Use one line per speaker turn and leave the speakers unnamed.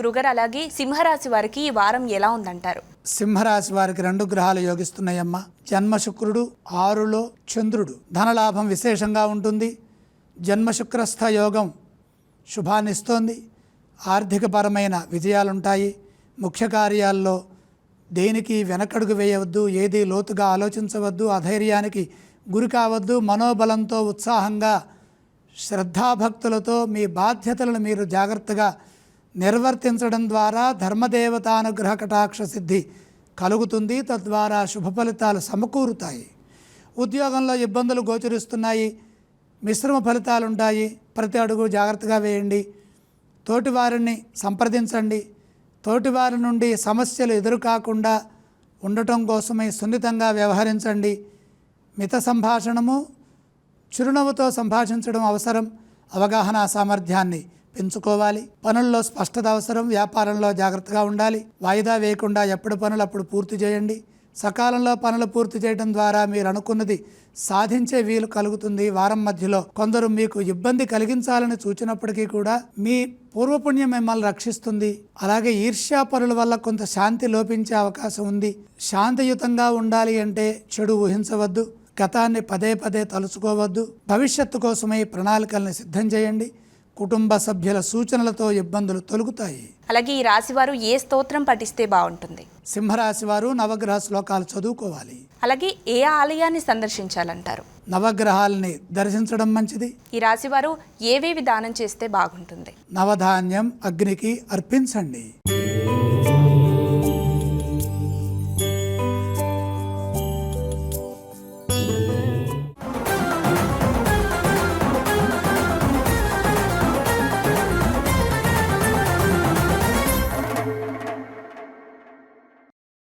గురుగారు అలాగే సింహరాశి వారికి ఈ వారం ఎలా ఉందంటారు?
సింహరాశి వారికి రెండు గ్రహాలు యోగిస్తున్నాయమ్మ. జన్మ శుక్రుడు ఆరులో చంద్రుడు. ధనలాభం విశేషంగా ఉంటుంది. జన్మ శుక్రస్థ యోగం శుభాన్నిస్తోంది ఆర్థికపరమైన విజయాలుంటాయి. ముఖ్య కార్యాల్లో దేనికి వెనకడుగు వేయవద్దు ఏది లోతుగా ఆలోచించవద్దు అధైర్యానికి గురి కావద్దు మనోబలంతో ఉత్సాహంగా శ్రద్ధాభక్తులతో మీ బాధ్యతలను మీరు జాగ్రత్తగా నిర్వర్తించడం ద్వారా ధర్మదేవతానుగ్రహ కటాక్ష సిద్ధి కలుగుతుంది తద్వారా శుభ ఫలితాలు సమకూరుతాయి. ఉద్యోగంలో ఇబ్బందులు గోచరిస్తున్నాయి మిశ్రమ ఫలితాలు ఉంటాయి ప్రతి అడుగు జాగ్రత్తగా వేయండి. తోటివారిని సంప్రదించండి. తోటివారి నుండి సమస్యలు ఎదురు కాకుండా ఉండటం కోసమే సున్నితంగా వ్యవహరించండి. మిత సంభాషణము చిరునవ్వుతో సంభాషించడం అవసరం. అవగాహన సామర్థ్యాన్ని పెంచుకోవాలి పనుల్లో స్పష్టత అవసరం వ్యాపారంలో జాగ్రత్తగా ఉండాలి. వాయిదా వేయకుండా ఎప్పుడు పనులు అప్పుడు పూర్తి చేయండి. సకాలంలో పనులు పూర్తి చేయడం ద్వారా మీరు అనుకున్నది సాధించే వీలు కలుగుతుంది. వారం మధ్యలో కొందరు మీకు ఇబ్బంది కలిగించాలని సూచినప్పటికీ కూడా మీ పూర్వపుణ్యం మిమ్మల్ని రక్షిస్తుంది. అలాగే ఈర్ష్యా పనుల వల్ల కొంత శాంతి లోపించే అవకాశం ఉంది. శాంతియుతంగా ఉండాలి అంటే చెడు ఊహించవద్దు. గతాన్ని పదే పదే తలుచుకోవద్దు. భవిష్యత్తు కోసమై ప్రణాళికల్ని సిద్ధం చేయండి. కుటుంబ సభ్యుల సూచనలతో ఇబ్బందులు తొలుగుతాయి.
అలాగే ఈ రాశి వారు ఏ స్తోత్రం పఠిస్తే బాగుంటుంది?
సింహరాశి వారు నవగ్రహ శ్లోకాలు చదువుకోవాలి.
అలాగే ఏ ఆలయాన్ని సందర్శించాలంటారు?
నవగ్రహాలని దర్శించడం మంచిది.
ఈ రాశి వారు ఏవేవి దానం చేస్తే బాగుంటుంది?
నవధాన్యం అగ్నికి అర్పించండి.